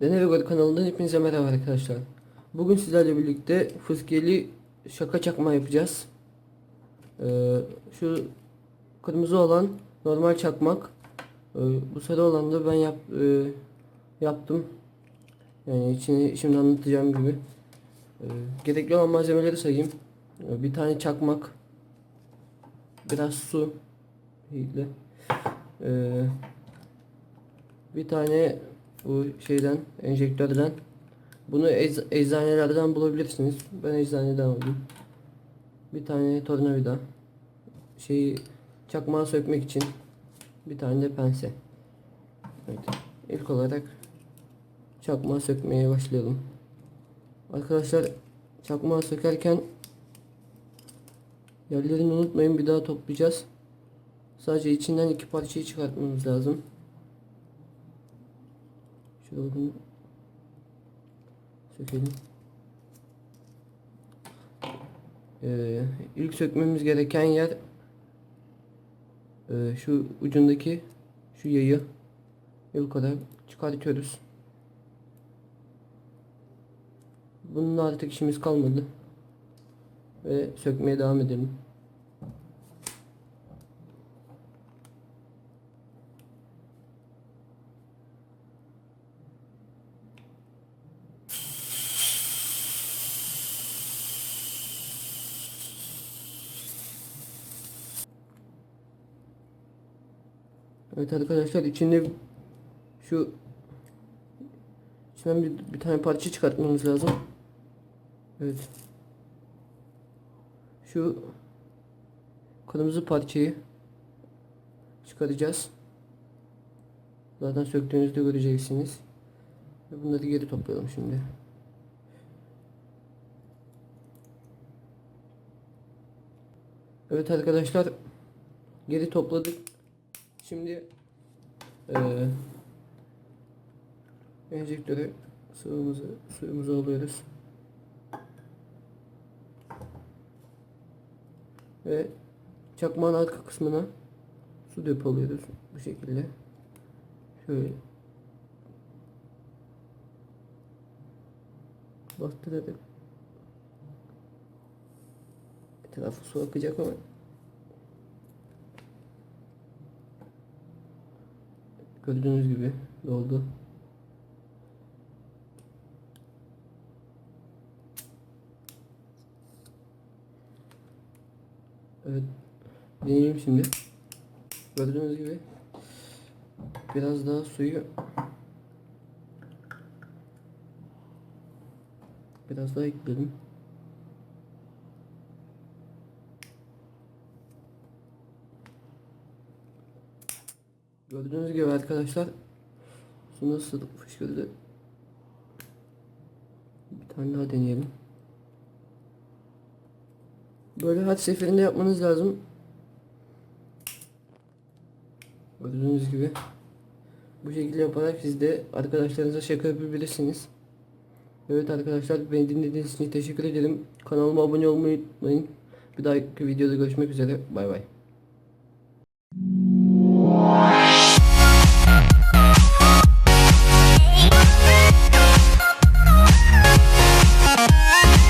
Dene ve Gol kanalından hepinize merhaba arkadaşlar. Bugün sizlerle birlikte fıskiyeli şaka çakma yapacağız. Ee, şu kırmızı olan normal çakmak. Ee, bu sarı olan da ben yap, e, yaptım. Yani içini şimdi anlatacağım gibi. Ee, gerekli olan malzemeleri sayayım. Ee, bir tane çakmak. Biraz su. Ee, bir tane bu şeyden enjektörden bunu ecz- eczanelerden bulabilirsiniz. Ben eczaneden aldım. Bir tane tornavida. Şeyi çakmağı sökmek için bir tane de pense. Evet. İlk olarak çakmağı sökmeye başlayalım. Arkadaşlar çakmağı sökerken yerlerini unutmayın bir daha toplayacağız. Sadece içinden iki parçayı çıkartmamız lazım. Şöyle bunu sökelim. Ee, ilk sökmemiz gereken yer e, şu ucundaki şu yayı yukarı çıkartıyoruz. Bunun artık işimiz kalmadı. Ve sökmeye devam edelim. Evet arkadaşlar içinde şu içinden bir, bir tane parça çıkartmamız lazım. Evet. Şu kırmızı parçayı çıkaracağız. Zaten söktüğünüzde göreceksiniz. Bunları geri toplayalım şimdi. Evet arkadaşlar geri topladık. Şimdi eee enjektörü sıvımızı suyumuzu alıyoruz. Ve çakmağın arka kısmına su depoluyoruz bu şekilde. Şöyle bastırarak etrafı su akacak ama Gördüğünüz gibi doldu. Evet. Deneyelim şimdi. Gördüğünüz gibi biraz daha suyu biraz daha ekledim. Gördüğünüz gibi arkadaşlar su nasıl fışkırdı. Bir tane daha deneyelim. Böyle her seferinde yapmanız lazım. Gördüğünüz gibi bu şekilde yaparak siz de arkadaşlarınıza şaka yapabilirsiniz. Evet arkadaşlar beni dinlediğiniz için teşekkür ederim. Kanalıma abone olmayı unutmayın. Bir dahaki videoda görüşmek üzere. Bay bay.